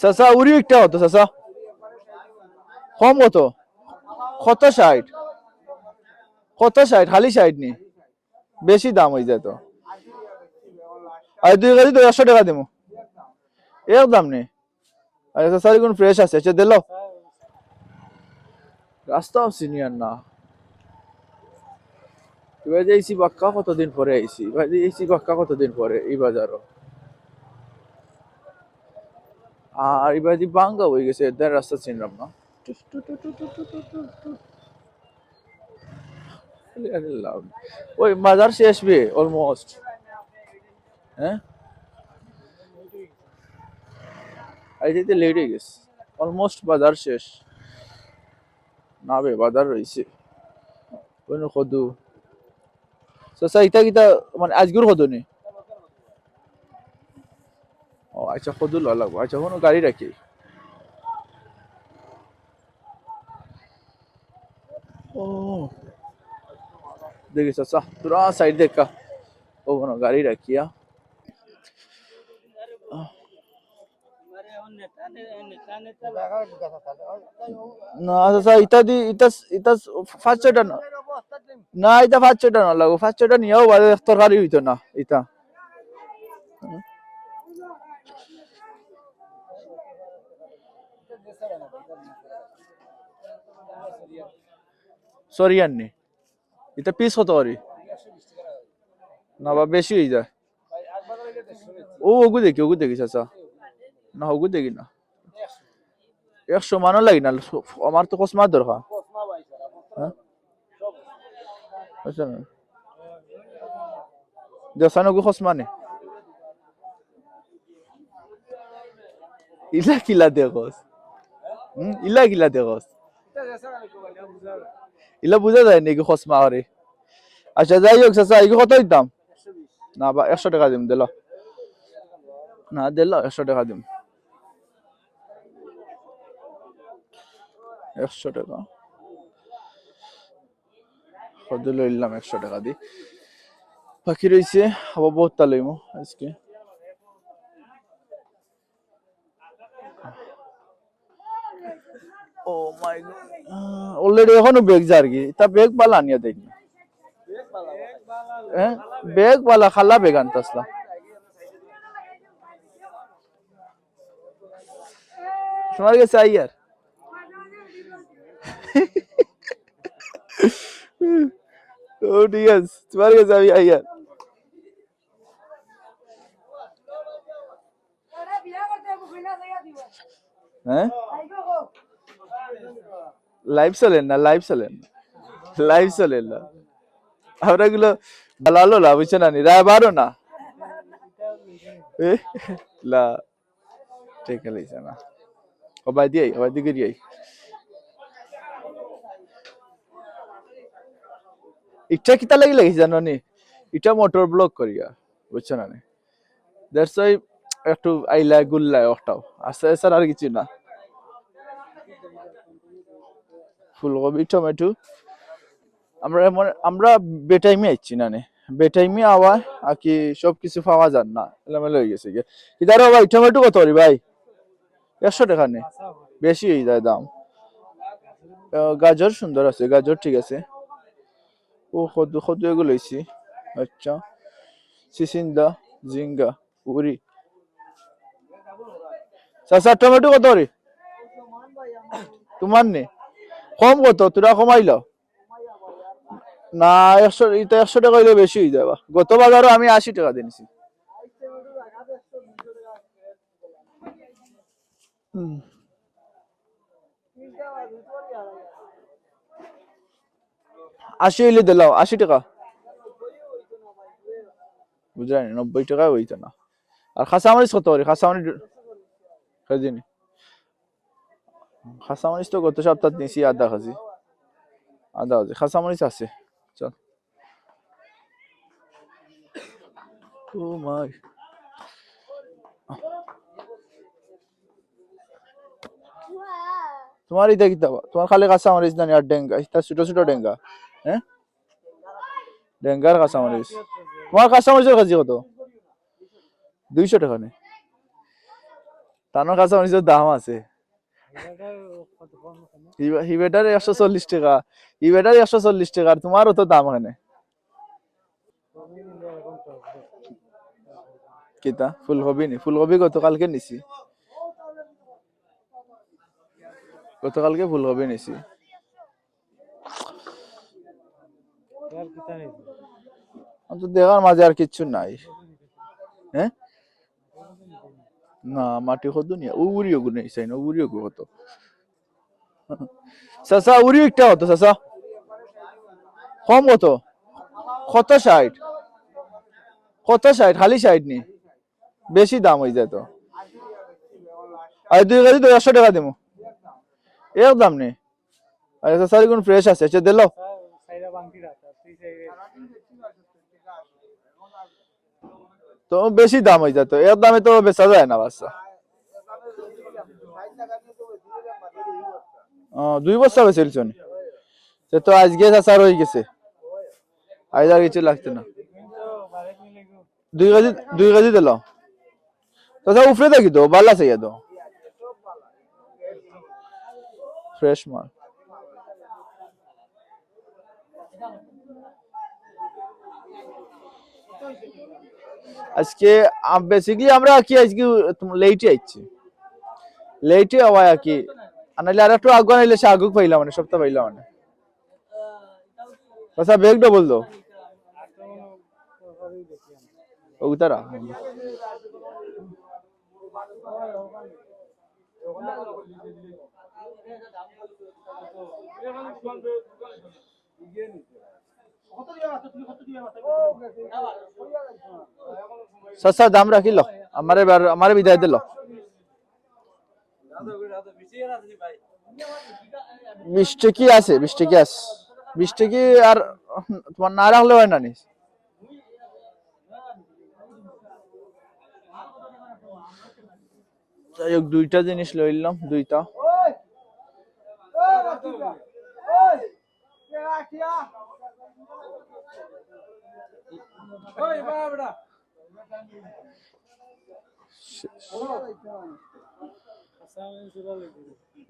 চাচা উড়ি একটা কত চাচা। কম কত? কত ষাট? কত ষাট? খালি ষাট নি। বেশি দাম হয়ে যায় তো। আর দুই কেজি তো একশো টাকা দিব এক দাম নেই। আরে চাচা কোন ফ্রেশ আছে আচ্ছা দিল। রাস্তাও সিনিয়র না। এবার যে এসি বাক্কা কতদিন পরে আইসি এবার যে এসি বাক্কা কতদিন পরে এই বাজারও? আর এবার যদি বাঙ্গা হয়ে গেছে দেন রাস্তা চিনলাম না। ওই মাজার শেষ বে অলমোস্ট হ্যাঁ? আর যেতে লেট হয়ে গেছে অলমোস্ট বাজার শেষ। না বে বাজার রয়েছে। ওই কদু। সসা ইতা কিতা মানে আজগুর কদু নেই। আচ্ছা কদু ল লাগবো? আচ্ছা কোনো গাড়ি রাখি। ও। দেখি সসা পুরা সাইড দেখা ও কোনো গাড়ি রাখিয়া না সসা ইটা দি, ইটা ইটা ফার্স্ট ছয়টা না। না এটা ফার্স্ট ছয়টা না লাগবো। ফার্স্ট ছয়টা নিয়েও তরকারি হইতো না, ইটা। সরি আননি এটা পিস কত করি না, বা বেশি হয়ে যায়। ও, ওগু দেখি ওগু দেখি, চাচা। না, ওগু দেখি না। একশো মানও লাগি না আমার তো কসমার দরকার। হ্যাঁ? আচ্ছা। না দেখানো গো খসমানে ইলা কিলা দেখস। ইলা কিলা দেখস। ইলা বুঝা যায় নাকি খসমা করে আচ্ছা যাই হোক চাচা এগুলো কত দাম না বা একশো টাকা দিম দিল না দিল একশো টাকা দিম একশো টাকা কত লইলাম একশো টাকা দি বাকি রয়েছে আবার বহুত লইমো আজকে ओ माय गॉड ऑलरेडी এখনো ব্যাগ জারগি তা ব্যাগ বালা নিয়া দেখি ব্যাগ বালা খালা ব্যাগ আনতাসলা তোমার কাছে আই আর ও ঠিক আছে তোমার কাছে আমি আই আর হ্যাঁ লাইভ চলেন না লাইভ চলেন। লাইভ চলেন না। আমরা গুলো ভালো না, বুঝছ না রায় বারো না। লা, ঠিক আছে না। সবাই দিয়ে দিয়ে ইটা কিতা লাগি লাগিছে জানো নি? ইটা মোটর ব্লক করিয়া, বুঝছ না দ্যাটস ওয়াই একটু আইলা, গুল্লা ওটাও আস্তে আস্তে আর কিছু না। ফুলকপি, টমেটো। আমরা মনে আমরা বেটাইমে আইছি না বেটাইমে আওয়া আর কি সব কিছু পাওয়া যান না, এলোমেলো হয়ে গেছে গিয়ে। কিদারো ভাই, টমেটো কত রে ভাই? একশো টাকা নে, বেশি হয়ে যায় দাম। গাজর সুন্দর আছে, গাজর ঠিক আছে। ও কত কত এগুলো লইছি আচ্ছা সিসিন্দা, জিঙ্গা, উরি। চাচা, টমেটো কত রে তোমার নে। কম কত? তোরা কমাইল? না, একশো, এটা একশো টাকা হইলে বেশি হয়ে যাবা। গত বাজারও আমি আশি টাকা দিয়েছি। আশি হইলে দিলাও আশি টাকা। বুঝলেন নব্বই টাকা হইতো না। আর খাসামরিচ কত করে? খাসামরিচ খাজিনি খাসামরিচ তো গত সপ্তাহ নিয়েছি আধা খাজি আধা খাজি খাসামরিচ আছে চল ও মাই তোমার এটা কিতা তোমার খালি কাঁচামরিচ জানি আর ডেঙ্গা। এটা ছোট ছোট ডেঙ্গা। হ্যাঁ ডেঙ্গার কাঁচামরিচ তোমার কাঁচামরিচের কাজি কত? দুইশো টাকা নেই তানোর অনেক দাম আছে। হিবেটার একশো চল্লিশ টাকা। হিবেটার একশো চল্লিশ টাকা আর তোমারও তো দাম এখানে কিতা? ফুলকপি নি? ফুলকপি গতকালকে নিছি। গতকালকে ফুলকপি নিছি। দেখার মাঝে আর কিচ্ছু নাই। হ্যাঁ? না, মাটি কত নিয়ে ও উড়ি ওগু নেই সাইন উড়ি ওগু কত সাসা উড়ি একটা কত সাসা কম কত কত ষাট? কত ষাট? খালি ষাট নি। বেশি দাম হয়ে যায় তো আর দুই কেজি তো একশো টাকা দেবো এক দাম নেই। আরে সারি কোন ফ্রেশ আছে। আচ্ছা দিলো তো বেশি দাম হয়ে যেত এর দামে তো বেচা যায় না বাচ্চা। দুই বস্তা বেচেছিল নি? সে তো আজকে চাষা হয়ে গেছে। আজ আর কিছু লাগছে না। দুই কেজি দুই কেজি দিল তথা উফরে দেখি তো, বালা চাই তো। ফ্রেশ মাল। আজকে বেসিকলি আমরা কি আজকে লেটে আইছি লেটে আর কি। আনাইলে আর একটু আগুয়া নাইলে সে আগুক পাইলাম মানে সপ্তাহ পাইলাম মানে। আচ্ছা বেগ ডবল দো সস্তা দাম রাখিল। আমারে আমারে বিদায় দিল। বিশ টাকি আছে বিশ টাকি আছে? বিশ টাকি আর, তোমার না রাখলে হয় না নি? যাই হোক, দুইটা জিনিস লইলাম, দুইটা।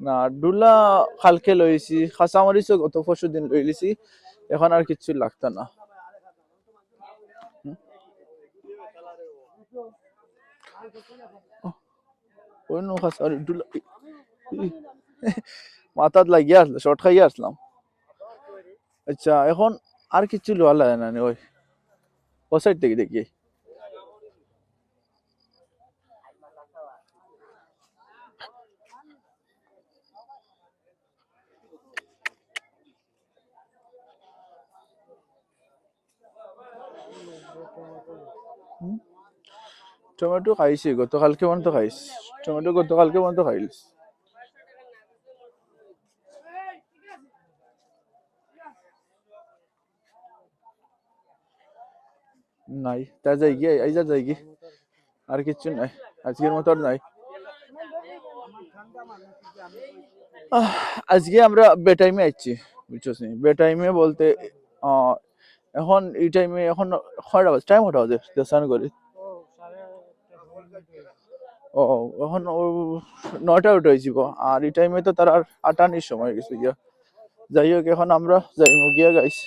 না, ডুলা কালকে লইছি, খাসা মরিচও গত পরশু দিন লই লিছি এখন আর কিছু লাগতো না? ওই মাথাত লাগিয়ে আসলো শর্ট খাইয়ে আসলাম। আচ্ছা এখন আর কিছু লোয়া লাগে নি, ওই। সাইড থেকে দেখি? টমেটো খাইছি গতকালকে পর্যন্ত খাইছি। টমেটো গতকালকে পর্যন্ত খাইলিস নাই। তা যাই গিয়ে এই যা যাই আর কিচ্ছু নাই। আজকের মতো আর নাই। আজকে আমরা বেটাইমে আইছি বুঝছস নি বেটাইমে বলতে এখন এই টাইমে এখন কয়টা বাজে? টাইম কটা বাজে? দেশান করি ও, এখন নয়টা উঠে হয়েছিল আর এই টাইমে তো তার আর আটানির সময় গেছে গিয়া। যাই হোক, এখন আমরা যাই গিয়া গাইছি